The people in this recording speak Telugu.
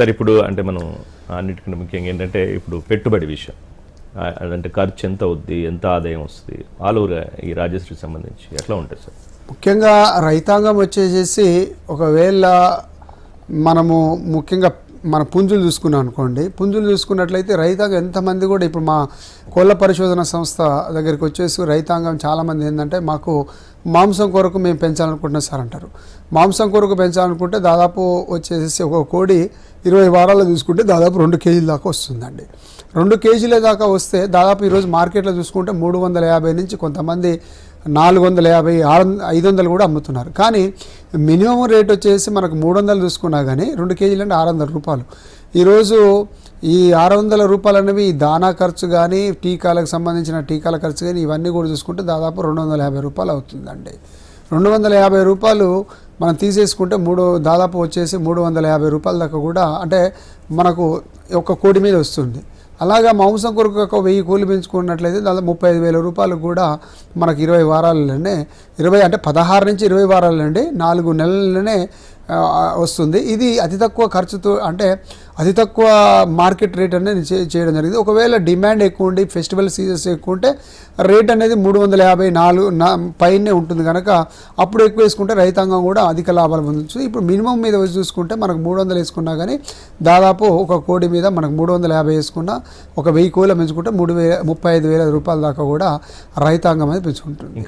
సార్ ఇప్పుడు అంటే మనం అన్నిటికంటే ముఖ్యంగా ఏంటంటే ఇప్పుడు పెట్టుబడి విషయం. అంటే ఖర్చు ఎంత అవుద్ది ఎంత ఆదాయం వస్తుంది ఆల్ ఓవర్ ఈ రాజశ్రీ సంబంధించి ఎట్లా ఉంటుంది సార్? ముఖ్యంగా రైతాంగం వచ్చేసేసి ఒకవేళ మనము ముఖ్యంగా మన పుంజులు చూసుకున్నాం అనుకోండి. పుంజులు చూసుకున్నట్లయితే రైతాంగం ఎంతమంది కూడా ఇప్పుడు మా కోళ్ళ పరిశోధన సంస్థ దగ్గరికి వచ్చేసి రైతాంగం చాలామంది ఏంటంటే మాకు మాంసం కొరకు మేము పెంచాలనుకుంటున్నాం సార్ అంటారు. మాంసం కొరకు పెంచాలనుకుంటే దాదాపు వచ్చేసి ఒక కోడి ఇరవై వారాలు చూసుకుంటే దాదాపు రెండు కేజీల దాకా వస్తుందండి. రెండు కేజీల దాకా వస్తే దాదాపు ఈరోజు మార్కెట్లో చూసుకుంటే మూడు వందల యాభై నుంచి కొంతమంది నాలుగు వందల యాభై ఆరు వంద- ఐదు వందలు కూడా అమ్ముతున్నారు. కానీ మినిమం రేట్ వచ్చేసి మనకు మూడు వందలు చూసుకున్నా కానీ రెండు కేజీలు అంటే ఆరు వందల రూపాయలు. ఈరోజు ఈ ఆరు వందల రూపాయలు అనేవి దానా ఖర్చు కానీ టీకాలకు సంబంధించిన టీకాల ఖర్చు కానీ ఇవన్నీ కూడా చూసుకుంటే దాదాపు రెండు వందల యాభై రూపాయలు అవుతుందండి. రెండు వందల యాభై రూపాయలు మనం తీసేసుకుంటే మూడు దాదాపు వచ్చేసి మూడు వందల యాభై రూపాయల దాకా కూడా అంటే మనకు ఒక కోడి మీద వస్తుంది. అలాగా మాంసం కొరకు ఒక వెయ్యి కూలి పెంచుకున్నట్లయితే దాదాపు ముప్పై ఐదు వేల రూపాయలు కూడా మనకు ఇరవై వారాలలోనే ఇరవై అంటే పదహారు నుంచి ఇరవై వారాలండి నాలుగు నెలలనే వస్తుంది. ఇది అతి తక్కువ ఖర్చుతో అంటే అతి తక్కువ మార్కెట్ రేట్ అనేది చేయడం జరిగింది. ఒకవేళ డిమాండ్ ఎక్కువ ఉండి ఫెస్టివల్ సీజన్స్ ఎక్కువ ఉంటే రేట్ అనేది మూడు వందల యాభై నాలుగు నా పైనే ఉంటుంది కనుక అప్పుడు ఎక్కువ వేసుకుంటే రైతాంగం కూడా అధిక లాభాలు పొందొచ్చు ఇప్పుడు మినిమం మీద వచ్చి చూసుకుంటే మనకు మూడు వందలు వేసుకున్నా కానీ దాదాపు ఒక కోడి మీద మనకు మూడు వందల యాభై వేసుకున్నా ఒక వెయ్యి కోళ్ళ పెంచుకుంటే మూడు వేల ముప్పై ఐదు వేల రూపాయల దాకా కూడా రైతాంగం అనేది పెంచుకుంటుంది.